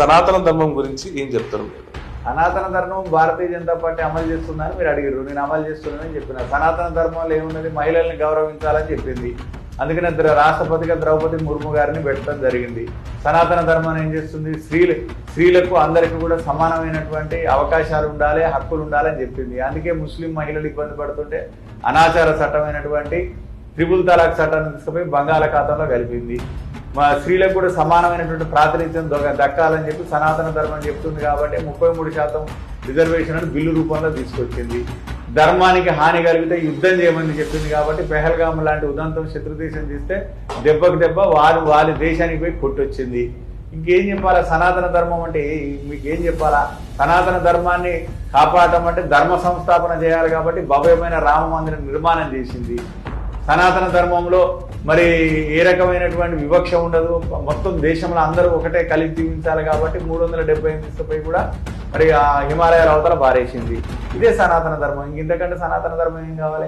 సనాతన ధర్మం గురించి ఏం చెప్తారు? మీరు సనాతన ధర్మం భారతీయ జనతా పార్టీ అమలు చేస్తుందని మీరు అడిగారు నేను అమలు చేస్తున్నానని చెప్పిన. సనాతన ధర్మంలో ఏమున్నది? మహిళల్ని గౌరవించాలని చెప్పింది. అందుకనే రాష్ట్రపతిగా ద్రౌపది ముర్ము గారిని పెట్టడం జరిగింది. సనాతన ధర్మం ఏం చేస్తుంది? స్త్రీలు స్త్రీలకు అందరికీ కూడా సమానమైనటువంటి అవకాశాలు ఉండాలి హక్కులు ఉండాలని చెప్పింది. అందుకే ముస్లిం మహిళలు ఇబ్బంది పడుతుంటే అనాచార చట్టమైనటువంటి త్రిపుల్ తలాక్ చట్టాన్ని తీసుకుపోయి బంగాళాఖాతంలో కలిపింది. మా స్త్రీలకు కూడా సమానమైనటువంటి ప్రాతినిధ్యం దొ- దక్కాలని చెప్పి సనాతన ధర్మం చెప్తుంది కాబట్టి ముప్పై మూడు శాతం రిజర్వేషన్ అని బిల్లు రూపంలో తీసుకొచ్చింది. ధర్మానికి హాని కలిగితే యుద్ధం చేయమని చెప్పింది కాబట్టి పెహల్గాం లాంటి ఉదంతం శత్రు దేశం దెబ్బకు దెబ్బ వారు వారి దేశానికి పోయి కొట్టొచ్చింది. ఇంకేం చెప్పాలా? సనాతన ధర్మం అంటే మీకేం చెప్పాలా? సనాతన ధర్మాన్ని కాపాడటం అంటే ధర్మ సంస్థాపన చేయాలి కాబట్టి భవ్యమైన రామ మందిరం నిర్మాణం చేసింది. సనాతన ధర్మంలో మరి ఏ రకమైనటువంటి వివక్ష ఉండదు. మొత్తం దేశంలో అందరూ ఒకటే కలిసి జీవించాలి కాబట్టి మూడు వందల డెబ్బై ఎనిమిది కూడా మరి ఆ హిమాలయాల అవతల బారేసింది ఇదే సనాతన ధర్మం. ఇంక ఇంతకంటే సనాతన ధర్మం ఏం కావాలి?